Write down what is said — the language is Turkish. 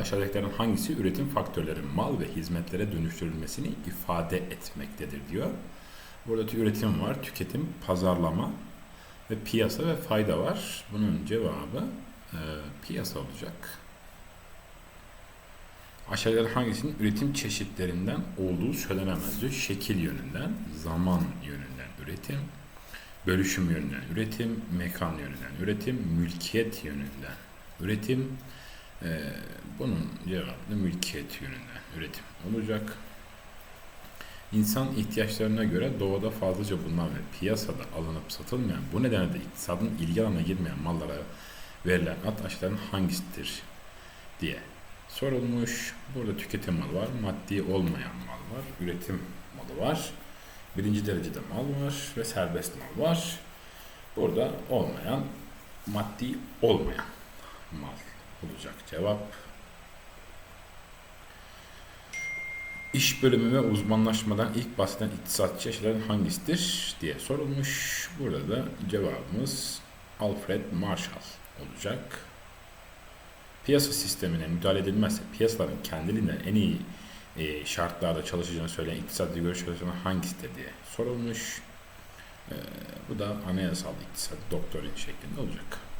aşağıdakilerin hangisi üretim faktörlerin mal ve hizmetlere dönüştürülmesini ifade etmektedir diyor. Burada üretim var, tüketim, pazarlama ve piyasa ve fayda var. Bunun cevabı e, piyasa olacak. Aşağıdakilerin hangisinin üretim çeşitlerinden olduğu söylenemez diyor. Şekil yönünden, zaman yönünden üretim, bölüşüm yönünden üretim, mekan yönünden üretim, mülkiyet yönünden üretim. Ee, bunun cevabı mülkiyet yönünden üretim olacak. İnsan ihtiyaçlarına göre doğada fazlaca bulunan ve piyasada alınıp satılmayan bu nedenle de iktisadın ilgi alanına girmeyen mallara verilen ad aşağıdan hangisidir diye sorulmuş. Burada tüketim malı var, maddi olmayan mal var, üretim malı var, birinci derecede mal var ve serbest mal var. Burada olmayan, maddi olmayan mal olacak cevap. İş bölümü ve uzmanlaşmadan ilk bahseden iktisatçı yaşayan hangisidir diye sorulmuş. Burada da cevabımız Alfred Marshall olacak. Piyasa sistemine müdahale edilmezse piyasaların kendiliğinden en iyi e, şartlarda çalışacağını söyleyen iktisadi görüş çalışanı hangisidir diye sorulmuş. E, bu da anayasal iktisat doktrin şeklinde olacak.